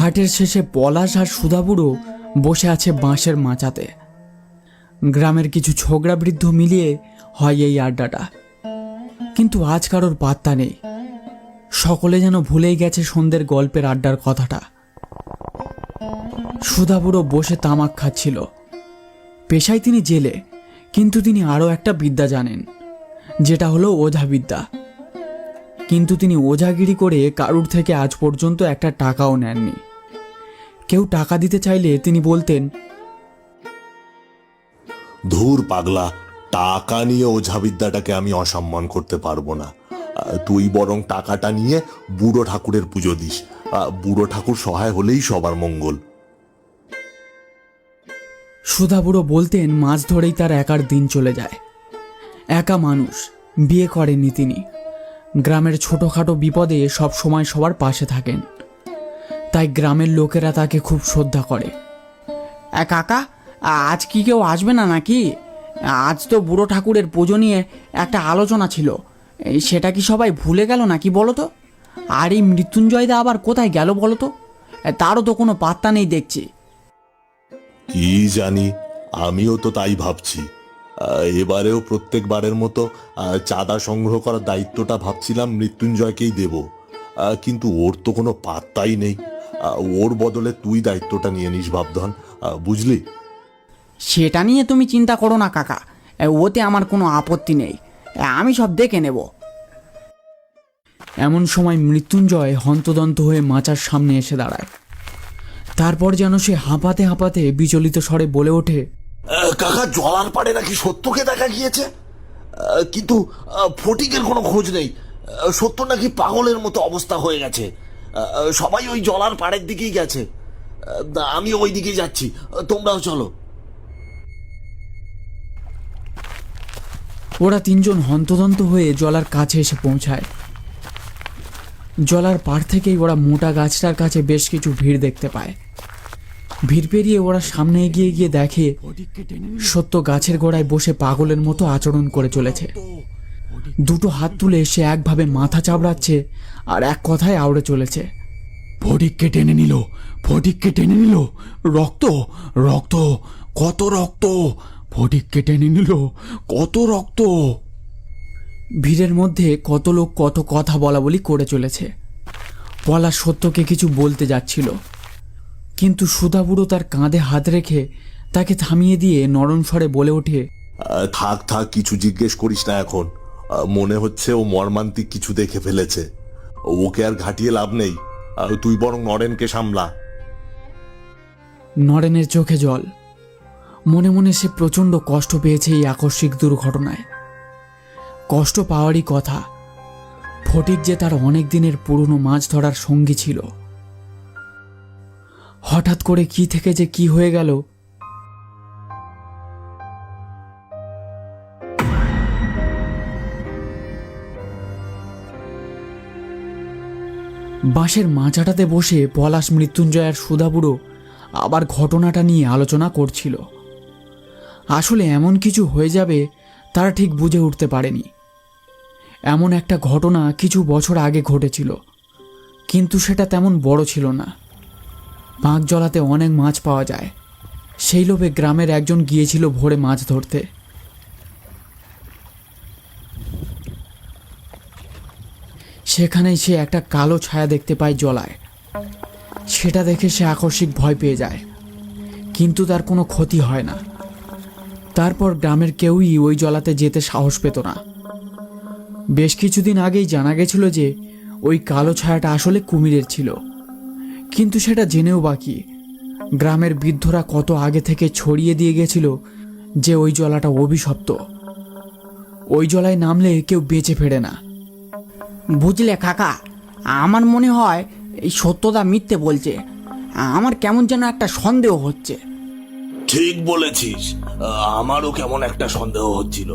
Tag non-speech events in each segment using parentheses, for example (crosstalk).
হাটের শেষে পলাশ আর সুধাবুড়ো বসে আছে বাঁশের মাচাতে। গ্রামের কিছু ছোকরা বৃদ্ধ মিলিয়ে হয় এই আড্ডাটা। কিন্তু আজ কারোর পাত্তা নেই। সকলে যেন ভুলেই গেছে সন্ধ্যের গল্পের আড্ডার কথাটা। সুধাবুড়ো বসে তামাক খাচ্ছিল। পেশায় তিনি জেলে, কিন্তু তিনি আরও একটা বিদ্যা জানেন, যেটা হলো ওঝা বিদ্যা। কিন্তু তিনি ওঝাগিরি করে কারুর থেকে আজ পর্যন্ত একটা টাকাও নেননি। কেউ টাকা দিতে চাইলে তিনি বলতেন ধুর পাগলা টাকা নিয়ে ওঝাবিদ্যাটাকে আমি অসম্মান করতে পারব না। তুই বরং টাকাটা নিয়ে বুড়ো ঠাকুরের পুজো দিস। বুড়ো ঠাকুর সহায় হলেই সবার মঙ্গল। সুধাবুড়ো বলতেন মাছ ধরেই তার একার দিন চলে যায়। একা মানুষ বিয়ে করেননি তিনি। গ্রামের ছোটোখাটো বিপদে সব সময় সবার পাশে থাকেন। তাই গ্রামের লোকেরা তাকে খুব শ্রদ্ধা করে। কাকা, আজ কি কেউ আসবে না নাকি? আজ তো বুড়ো ঠাকুরের পুজো নিয়ে একটা আলোচনা ছিল। সেটা কি সবাই ভুলে গেল নাকি বলো তো? আর এই মৃত্যুঞ্জয়দা আবার কোথায় গেল বলো তো? তারও তো কোনো পাত্তা নেই দেখছি। কি জানি, আমিও তো তাই ভাবছি। এবারেও প্রত্যেকবারের মতো চাঁদা সংগ্রহ করার দায়িত্বটা ভাবছিলাম মৃত্যুঞ্জয়কেই দেব। কিন্তু ওর তো কোনো পাত্তাই নেই। ওর বদলে তুই দায়িত্বটা নিয়ে নিস ভাবধন বুঝলি? সেটা নিয়ে তুমি চিন্তা করো না কাকা। ওতে আমার কোনো আপত্তি নেই। আমি সব দেখে নেব। এমন সময় মৃত্যুঞ্জয় হন্তদন্ত হয়ে মাচার সামনে এসে দাঁড়ায়। তারপর যেন সে হাঁপাতে হাঁপাতে বিচলিত স্বরে বলে ওঠে কাকা জলার পাড়ে নাকি সত্যকে দেখা গিয়েছে? কিন্তু ফটিকের কোনো খোঁজ নেই। সত্য নাকি পাগলের মতো অবস্থা হয়ে গেছে। সবাই ওই জলার পাড়ের দিকেই গেছে। আমি ওই দিকে যাচ্ছি। তোমরাও চলো। ওরা তিনজন হন্তদন্ত হয়ে জলার কাছে এসে পৌঁছায়। জলার পাড় থেকেই ওরা মোটা গাছটার কাছে বেশ কিছু ভিড় দেখতে পায়। ভিড় পেরিয়ে ওরা সামনে এগিয়ে গিয়ে দেখে, সত্য গাছের গোড়ায় বসে পাগলের মতো আচরণ করে চলেছে। দুটো হাত তুলে সে একভাবে মাথা চাবড়াচ্ছে আর এক কথায় আউড়ে চলেছে। ফটিককে টেনে নিল ফটিককে টেনে নিল। রক্ত রক্ত কত রক্ত? ফটিককে টেনে নিল কত রক্ত? ভিড়ের মধ্যে কত লোক কত কথা বলা বলি করে চলেছে। পলা সত্যকে কিছু বলতে যাচ্ছিল। কিন্তু সুধাবুড়ো তার কাঁধে হাত রেখে তাকে থামিয়ে দিয়ে নরম স্বরে বলে ওঠে আহ, থাক থাক কিছু জিজ্ঞেস করিস না এখন। মনে হচ্ছে ও মর্মান্তিক কিছু দেখে ফেলেছে। ওকে আর ঘাটিয়ে লাভ নেই। তুই বরং নরেনকে সামলা। নরেনের চোখে জল। মনে মনে সে প্রচণ্ড কষ্ট পেয়েছে এই আকস্মিক দুর্ঘটনায়। কষ্ট পাওয়ারই কথা। ফটিক যে তার অনেক দিনের পুরনো মাছ ধরার সঙ্গী ছিল। হঠাৎ করে কি থেকে যে কি হয়ে গেল বাঁশের মাচাটাতে বসে পলাশ মৃত্যুঞ্জয় আর সুধাবুড়ো আবার ঘটনাটা নিয়ে আলোচনা করছিল। আসলে এমন কিছু হয়ে যাবে, তারা ঠিক বুঝে উঠতে পারেনি। এমন একটা ঘটনা কিছু বছর আগে ঘটেছিল, কিন্তু সেটা তেমন বড় ছিল না। পাঁক জলাতে অনেক মাছ পাওয়া যায়। সেই লোভে গ্রামের একজন গিয়েছিল ভোরে মাছ ধরতে। সেখানেই সে একটা কালো ছায়া দেখতে পায় জলায়। সেটা দেখে সে আকস্মিক ভয় পেয়ে যায়। কিন্তু তার কোনো ক্ষতি হয় না। তারপর গ্রামের কেউই ওই জলাতে যেতে সাহস পেত না। বেশ কিছুদিন আগেই জানা গেছিল যে, ওই কালো ছায়াটা আসলে কুমিরের ছিল। কিন্তু সেটা জেনেও বাকি। গ্রামের বৃদ্ধরা কত আগে থেকে ছড়িয়ে দিয়ে গেছিল যে ওই জলাটা অভিশপ্ত। ওই জলায় নামলে কেউ বেঁচে ফেরে না। বুঝলে কাকা আমার মনে হয় এই সত্যদা মিথ্যে বলছে। আমার কেমন যেন একটা সন্দেহ হচ্ছে। ঠিক বলেছিস। আমারও কেমন একটা সন্দেহ হচ্ছিল।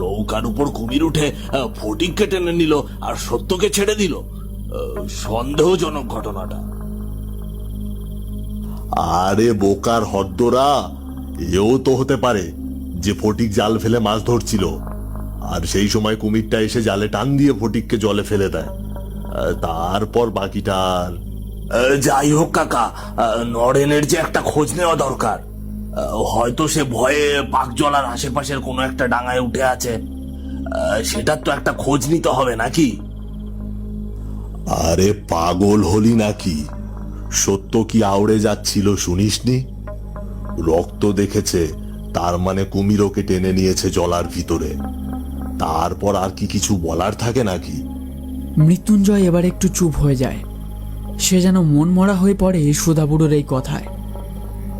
নৌকার উপর কুমির উঠে ফটিককে টেনে নিল আর সত্যকে ছেড়ে দিল। সন্দেহজনক ঘটনাটা। আরে বোকার হদ্দরা এও তো হতে পারে যে ফটিক জাল ফেলে মাছ ধরছিল। আর সেই সময় কুমিরটা এসে জালে টান দিয়ে ফটিককে জলে ফেলে দেয়। তারপর বাকিটা আর যাই হোক কাকা নরেনের যে একটা খোঁজ নেওয়া দরকার। হয়তো সে ভয়ে পাকজলার আশেপাশের কোনো একটা ডাঙায় উঠে আছে। সেটার তো একটা খোঁজ নিতে হবে নাকি? আরে পাগল হলি নাকি? সত্য কি আউড়ে যাচ্ছিল শুনিসনি? রক্ত দেখেছে তার মানে কুমিরকে টেনে নিয়েছে জলার ভিতরে। তারপর আর কি কিছু বলার থাকে নাকি? মৃত্যুঞ্জয় এবার একটু চুপ হয়ে যায়। সে যেন মন মরা হয়ে পড়ে সুধাবুড়োর এই কথায়।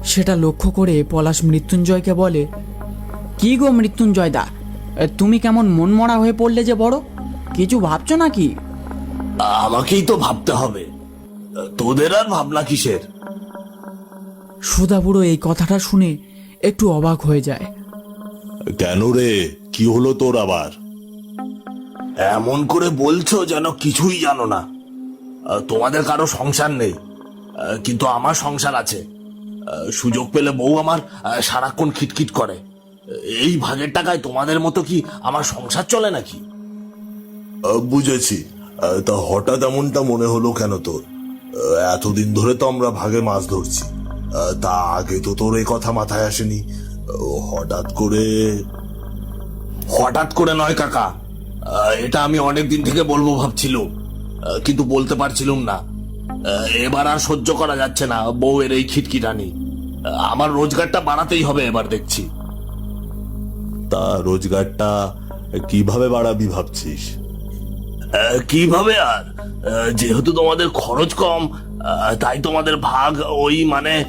সেটা লক্ষ্য করে পলাশ মৃত্যুঞ্জয়কে বলে কি গো মৃত্যুঞ্জয় দা? তুমি কেমন মনমরা হয়ে পড়লে যে বড়? কিছু ভাবছ নাকি? আমাকেই তো ভাবতে হবে। তোদের আর ভাবনা কিসের? সুধাবুড়ো এই কথাটা শুনে একটু অবাক হয়ে যায়। কেন রে? কি হলো তোর আবার? এমন করে বলছো যেন কিছুই জানো না। তোমাদের কারও সংসার নেই। কিন্তু আমার সংসার আছে। সুযোগ পেলে বউ আমার সারাক্ষণ খিটখিট করে। এই ভাগের টাকায় তোমাদের মতো কি আমার সংসার চলে নাকি? বুঝেছি। তা হঠাৎ এমনটা মনে হলো কেন তোর? এতদিন ধরে তো আমরা ভাগে মাছ ধরছি। তা আগে তো তোর এই কথা মাথায় আসেনি। হঠাৎ করে হঠাৎ করে নয় কাকা। এটা আমি অনেক দিন থেকে বলব ভাবছিলাম। আহ, কিন্তু বলতে পারছিলাম না। এবার আর সহ্য করা যাচ্ছে না বউয়ের এই খিটখিটানি। আমার রোজগারটা বাড়াতেই হবে এবার দেখছি। তা রোজগারটা কীভাবে বাড়াবি ভাবছিস? কীভাবে আর? যেহেতু তোমাদের খরচ কম তাই তোমাদের ভাগ ওই মানে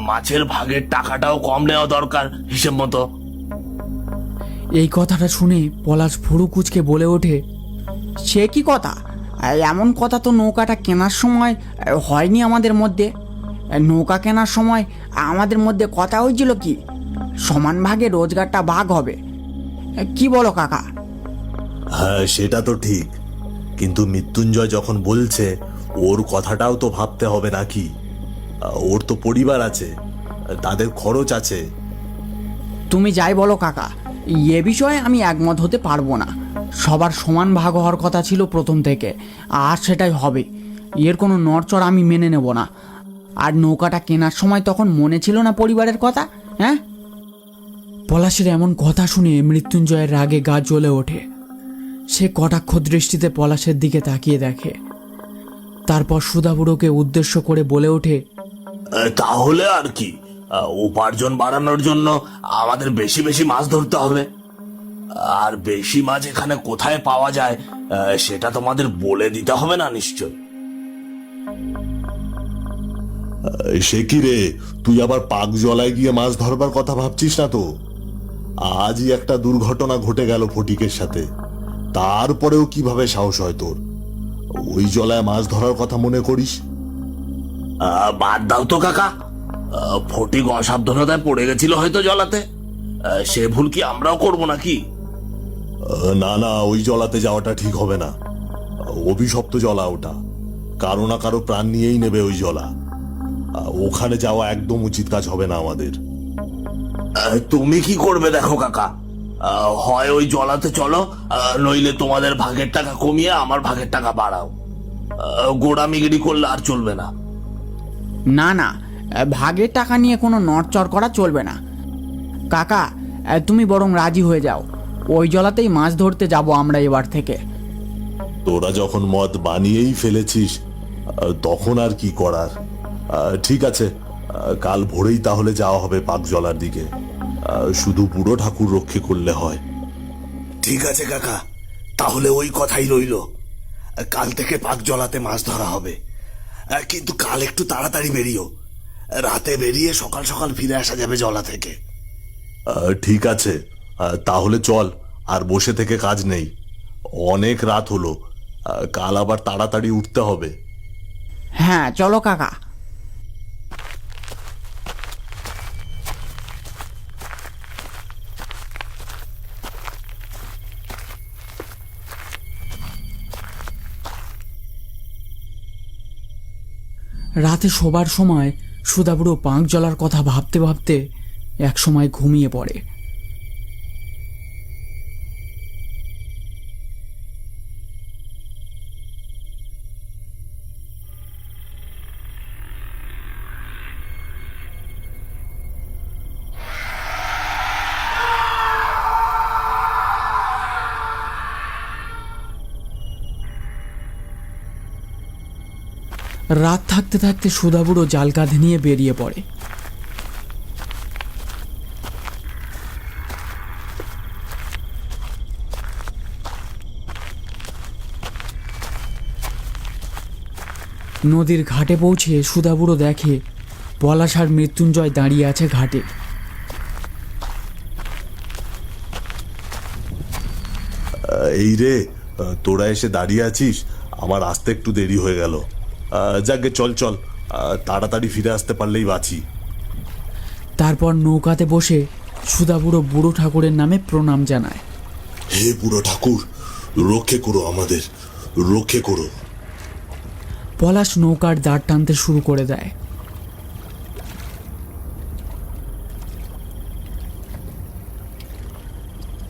মাছের ভাগের টাকাটাও কম নেওয়া দরকার হিসেব মতো। এই কথাটা শুনে পলাশ ভুরু কুচকে বলে ওঠে সে কি কথা? এমন কথা তো নৌকাটা কেনার সময় হয়নি আমাদের মধ্যে। নৌকা কেনার সময় আমাদের মধ্যে কথা হয়েছিল কি? সমান ভাগে রোজগারটা ভাগ হবে। কি বলো কাকা? হ্যাঁ সেটা তো ঠিক। কিন্তু মৃত্যুঞ্জয় যখন বলছে ওর কথাটাও তো ভাবতে হবে নাকি? ওর তো পরিবার আছে তাদের খরচ আছে। তুমি যাই বলো কাকা এ বিষয়ে আমি একমত হতে পারব না। সবার সমান ভাগ হওয়ার কথা ছিল প্রথম থেকে, আর সেটাই হবে। এর কোনো নড়চড় আমি মেনে নেব না। আর নৌকাটা কেনার সময় তখন মনে ছিল না পরিবারের কথা হ্যাঁ? পলাশের এমন কথা শুনে মৃত্যুঞ্জয়ের রাগে গা জ্বলে ওঠে। সে কটাক্ষ দৃষ্টিতে পলাশের দিকে তাকিয়ে দেখে। তারপর সুধাবুড়োকে উদ্দেশ্য করে বলে ওঠে তাহলে আর কি? উপার্জন বাড়ানোর জন্য আমাদের বেশি বেশি মাছ ধরতে হবে। আর বেশি মাছ এখানে কোথায় পাওয়া যায় সেটা তোমাদের বলে দিতে হবে না নিশ্চয়? সে কি রে? তুই আবার পাক জলায় গিয়ে মাছ ধরবার কথা ভাবছিস না তো? আজই একটা দুর্ঘটনা ঘটে গেল ফটিকের সাথে। তারপরেও কীভাবে সাহস হয় তোর? ওই জলায় মাছ ধরার কথা মনে করিস? বাদ দাও তো কাকা। ফটিক অসাবধানতায় পড়ে গেছিল হয়তো জলাতে। সে ভুল কি আমরাও করব নাকি? না না ওই জলাতে যাওয়াটা ঠিক হবে না। অভিশপ্ত জলা ওটা। কারও না কারও প্রাণ নিয়েই নেবে ওই জলা। ওখানে যাওয়া একদম উচিত কাজ হবে না আমাদের। তুমি কি করবে দেখো কাকা? হয় ওই জলাতে চলো নইলে তোমাদের ভাগের টাকা কমিয়ে আমার ভাগের টাকা বাড়াও। গোড়ামিগিরি করলে আর চলবে না। না না ভাগের টাকা নিয়ে কোনো নড়চড় করা চলবে না। কাকা তুমি বরং রাজি হয়ে যাও। ওই জলাতেই মাছ ধরতে যাব আমরা এবার থেকে। তোরা যখন মদ বানিয়েই ফেলেছিস তখন আর কি করার? ঠিক আছে কাল ভোরেই তাহলে যাওয়া হবে পাকজলার দিকে। শুধু বুড়ো ঠাকুর রক্ষে করলে হয়। ঠিক আছে কাকা তাহলে ওই কথাই রইল। কাল থেকে পাকজলাতে মাছ ধরা হবে। কিন্তু কাল একটু তাড়াতাড়ি বেরিও। রাতে বেরিয়ে সকাল সকাল ফিরে আসা যাবে জলা থেকে। ঠিক আছে। তাহলে চল আর বসে থেকে কাজ নেই। অনেক রাত হলো কাল আবার তাড়াতাড়ি উঠতে হবে। হ্যাঁ চলো কাকা। রাতে শোবার সময় সুদাবুড়ো পাঁক জ্বলার কথা ভাবতে ভাবতে একসময় ঘুমিয়ে পড়ে। রাত থাকতে থাকতে সুধাবুড়ো জাল কাঁধে নিয়ে বেরিয়ে পড়ে। নদীর ঘাটে পৌঁছে সুধাবুড়ো দেখে পলাশ আর মৃত্যুঞ্জয় দাঁড়িয়ে আছে ঘাটে। এই রে, তোরা এসে দাঁড়িয়ে আছিস? আমার আসতে একটু দেরি হয়ে গেল। আহ, যাকগে চল চল। তাড়াতাড়ি ফিরে আসতে পারলেই বাঁচি। তারপর নৌকাতে বসে সুধাবুড়ো বুড়ো ঠাকুরের নামে প্রণাম জানায়। হে বুড়ো ঠাকুর রক্ষে করো আমাদের রক্ষে করো। পলাশ নৌকার দাঁড় টানতে শুরু করে দেয়।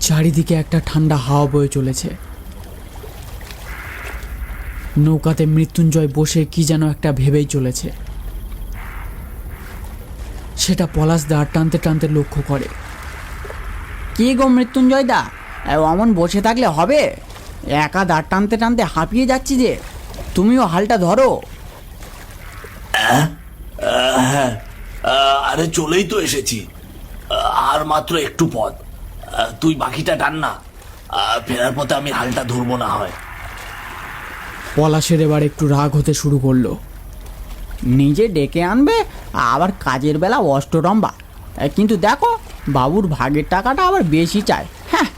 চারিদিকে একটা ঠান্ডা হাওয়া বয়ে চলেছে। নৌকাতে মৃত্যুঞ্জয় বসে কি যেন একটা ভেবেই চলেছে। সেটা পলাশ দাঁড় টানতে টানতে লক্ষ্য করে। কি গো মৃত্যুঞ্জয় দা? অমন বসে থাকলে হবে? একা দাঁড় টানতে টানতে হাঁপিয়ে যাচ্ছি যে, তুমিও হালটা ধরো। হ্যাঁ আরে চলেই তো এসেছি। আর মাত্র একটু পথ। তুই বাকিটা টান না। ফেরার পথে আমি হালটা ধরবো না হয়। পলাশের এবার একটু রাগ হতে শুরু করল। নিজে ডেকে আনবে আবার কাজের বেলা অষ্টরম্বা। কিন্তু দেখো বাবুর ভাগের টাকাটা আবার বেশি চায়। হ্যাঁ।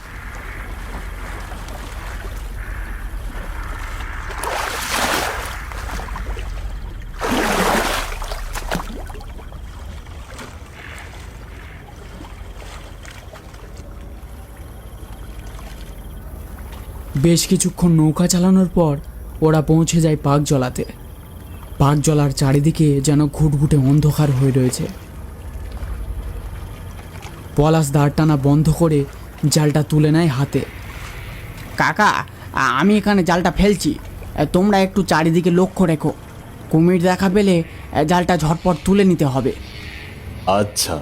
বেশ কিছুক্ষণ নৌকা চালানোর পর ওরা পৌঁছে যায় পাক জলাতে। পাক জলার চারিদিকে যেন ঘুটঘুটে অন্ধকার হয়ে রয়েছে। পলাশ দাঁড় টানা বন্ধ করে জালটা তুলে নেয় হাতে। কাকা আমি এখানে জালটা ফেলছি। তোমরা একটু চারিদিকে লক্ষ্য রেখো। কুমির দেখা পেলে জালটা ঝটপট তুলে নিতে হবে। আচ্ছা।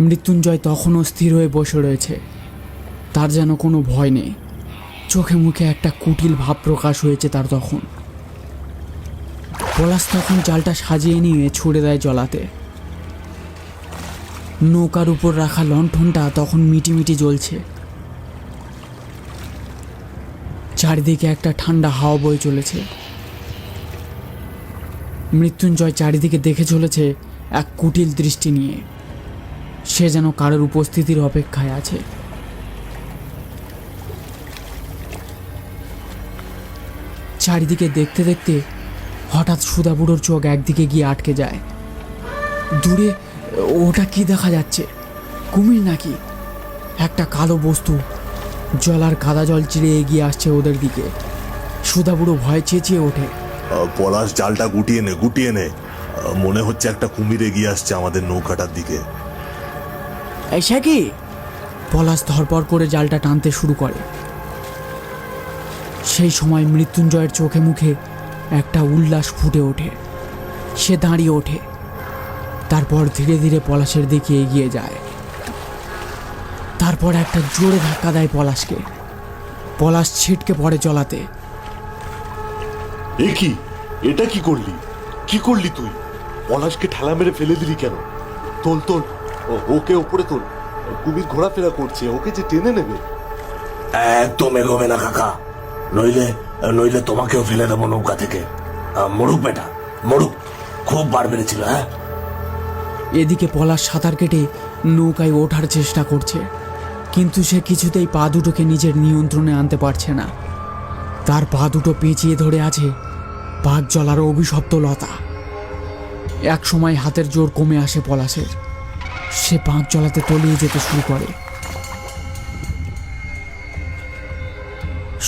মৃত্যুঞ্জয় তখনও স্থির হয়ে বসে রয়েছে। তার যেন কোনো ভয় নেই। চোখে মুখে একটা কুটিল ভাব প্রকাশ হয়েছে তার তখন। পলাশ তখন জালটা সাজিয়ে নিয়ে ছুড়ে দেয় জলাতে। নৌকার উপর রাখা লণ্ঠনটা তখন মিটিমিটি জ্বলছে। চারিদিকে একটা ঠান্ডা হাওয়া বয়ে চলেছে। মৃত্যুঞ্জয় চারিদিকে দেখে চলেছে এক কুটিল দৃষ্টি নিয়ে। সে যেন কারোর উপস্থিতির অপেক্ষায় আছে। চারিদিকে দেখতে দেখতে হঠাৎ সুধাবুড়োর চোখ একদিকে গিয়ে আটকে যায়। দূরে ওটা কি দেখা যাচ্ছে? কুমির নাকি? একটা কালো বস্তু। জলার কাদা জল চিড়ে এগিয়ে আসছে ওদের দিকে। সুধাবুড়ো ভয় চেঁচিয়ে ওঠে। পলাশ জালটা গুটিয়ে নে গুটিয়ে নে। মনে হচ্ছে একটা কুমির এগিয়ে আসছে আমাদের নৌকাটার দিকে। এই সে কি? পলাশ ধরপর করে জালটা টানতে শুরু করে। সেই সময় মৃত্যুঞ্জয়ের চোখে মুখে একটা উল্লাস ফুটে ওঠে। সে দাঁড়িয়ে ওঠে। তারপর ধীরে ধীরে পলাশের দিকে এগিয়ে যায়। তারপর একটা জোরে ধাক্কা দেয় পলাশকে। পলাশ ছিটকে পড়ে চলাতে এ কি? এটা কি করলি? কি করলি তুই? পলাশকে ঠেলা মেরে ফেলে দিলি কেন? তোল তোল। ও- ওকে ওপরে তোল। কুমির ঘোরাফেরা করছে। ওকে যে টেনে নেবে। একদম এগোবে না কাকা। নইলে নইলে তোমাকেও ফেলে দেবো নৌকা থেকে। মরুক বেটা, মরুক। খুব বার বেড়েছিল হ্যাঁ? এদিকে পলাশ সাঁতার কেটে নৌকায় ওঠার চেষ্টা করছে, কিন্তু সে কিছুতেই পা দুটোকে নিজের নিয়ন্ত্রণে আনতে পারছে না। তার পা দুটো পেঁচিয়ে ধরে আছে পাক জলার অভিশপ্ত লতা। এক সময় হাতের জোর কমে আসে পলাশের। সে পাঁক জলাতে তলিয়ে যেতে শুরু করে।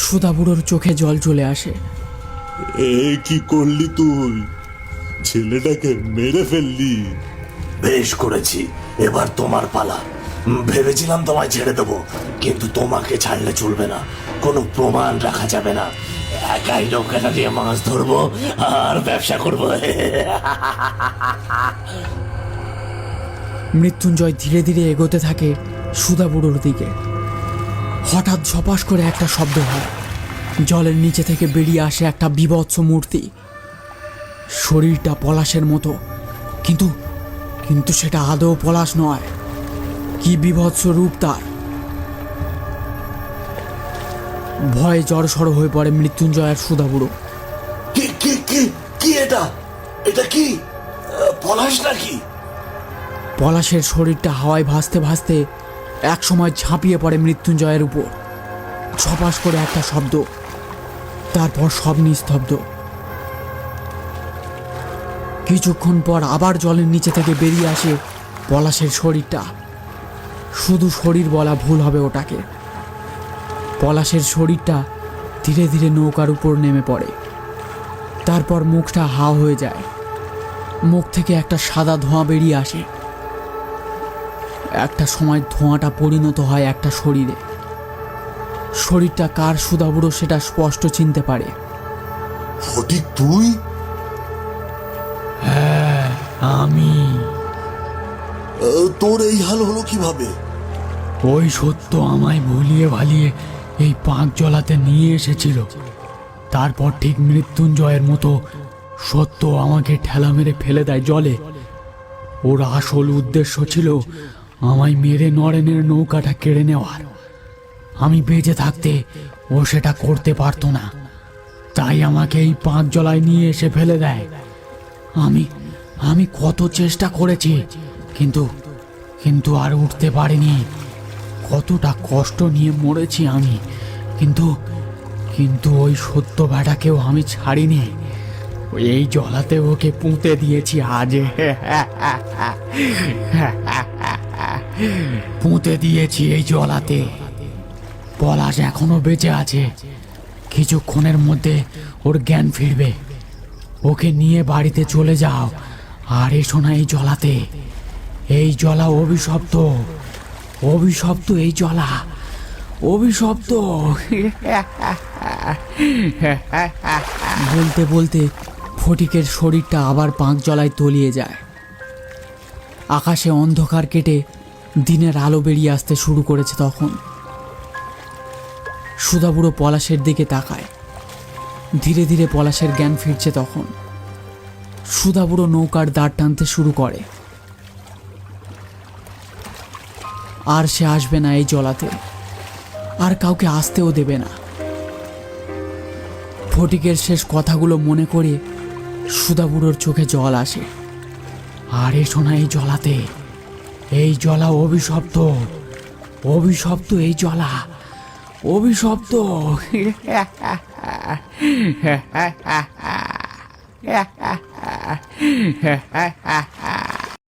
সুধাবুড়োর চোখে জল চলে আসে। এ কি করলি তুই? ছেলেটাকে মেরে ফেললি। বেশ করেছি এবার তোমার পালা। ভেবেছিলাম তোমায় ছেড়ে দেবো কিন্তু তোমাকে ছাড়লে চলবে না। কোনো প্রমাণ রাখা যাবে না। একাই নৌকাটা দিয়ে মাছ ধরবো আর ব্যবসা করব। মৃত্যুঞ্জয় ধীরে ধীরে এগোতে থাকে সুধাবুড়োর দিকে। হঠাৎ ঝপাস করে একটা শব্দ হয়। জলের নিচে থেকে বেরিয়ে আসে একটা বিভৎস মূর্তি। শরীরটা পলাশের মতো। কিন্তু কিন্তু সেটা আদৌ পলাশ নয়। কি বিভৎস রূপ তার। ভয়ে জড়সড় হয়ে পড়ে মৃত্যুঞ্জয় আর সুধাবুড়ো কি কি কি কি এটা? এটা কি? পলাশ নাকি? পলাশের শরীরটা হাওয়ায় ভাসতে ভাসতে একসময় ঝাঁপিয়ে পড়ে মৃত্যুঞ্জয়ের উপর। ছপাস করে একটা শব্দ, তারপর সব নিস্তব্ধ। কিছুক্ষণ পর আবার জলের নিচে থেকে বেরিয়ে আসে পলাশের শরীরটা। শুধু শরীর বলা ভুল হবে ওটাকে। পলাশের শরীরটা ধীরে ধীরে নৌকার উপর নেমে পড়ে। তারপর মুখটা হা হয়ে যায়। মুখ থেকে একটা সাদা ধোঁয়া বেরিয়ে আসে। একটা সময় ধোঁয়াটা পরিণত হয় একটা শরীরে। শরীরটা কার সুদাবুড়ো সেটা স্পষ্ট চিনতে পারে। ফটিক তুই? আমি। তোর এই হাল হলো কীভাবে? ওই সত্য আমায় ভুলিয়ে ভালিয়ে এই পাঁক জলাতে নিয়ে এসেছিল। তারপর ঠিক মৃত্যুঞ্জয়ের মতো সত্য আমাকে ঠেলা মেরে ফেলে দেয় জলে। ওর আসল উদ্দেশ্য ছিল আমায় মেরে নরেনের নৌকাটা কেড়ে নেওয়ার। আমি বেঁচে থাকতে ও সেটা করতে পারতো না। তাই আমাকে এই পাঁচ জলায় নিয়ে এসে ফেলে দেয়। আমি আমি কত চেষ্টা করেছি, কিন্তু কিন্তু আর উঠতে পারিনি। কতটা কষ্ট নিয়ে মরেছি আমি, কিন্তু কিন্তু ওই সত্য বেটাকেও আমি ছাড়িনি। এই জলাতে ওকে পুঁতে দিয়েছি আজ। (laughs) পুঁতে দিয়েছি এই জলাতে। পলাশ এখনও বেঁচে আছে। কিছুক্ষণের মধ্যে ওর জ্ঞান ফিরবে। ওকে নিয়ে বাড়িতে চলে যাও। আর এসো না এই জলাতে। এই জলা অভিশপ্ত। অভিশপ্ত এই জলা। অভিশপ্ত। বলতে বলতে ফটিকের শরীরটা আবার পাঁক জলায় তলিয়ে যায়। আকাশে অন্ধকার কেটে দিনের আলো বেরিয়ে আসতে শুরু করেছে তখন। সুধাবুড়ো পলাশের দিকে তাকায়। ধীরে ধীরে পলাশের জ্ঞান ফিরছে তখন। সুধাবুড়ো নৌকার দাঁড় টানতে শুরু করে। আর সে আসবে না এই জলাতে। আর কাউকে আসতেও দেবে না। ফটিকের শেষ কথাগুলো মনে করে সুধাবুড়োর চোখে জল আসে। আর এসো না এই জলাতে। এই জলা অভিশপ্ত। অভিশপ্ত এই জলা অভিশপ্ত। (laughs)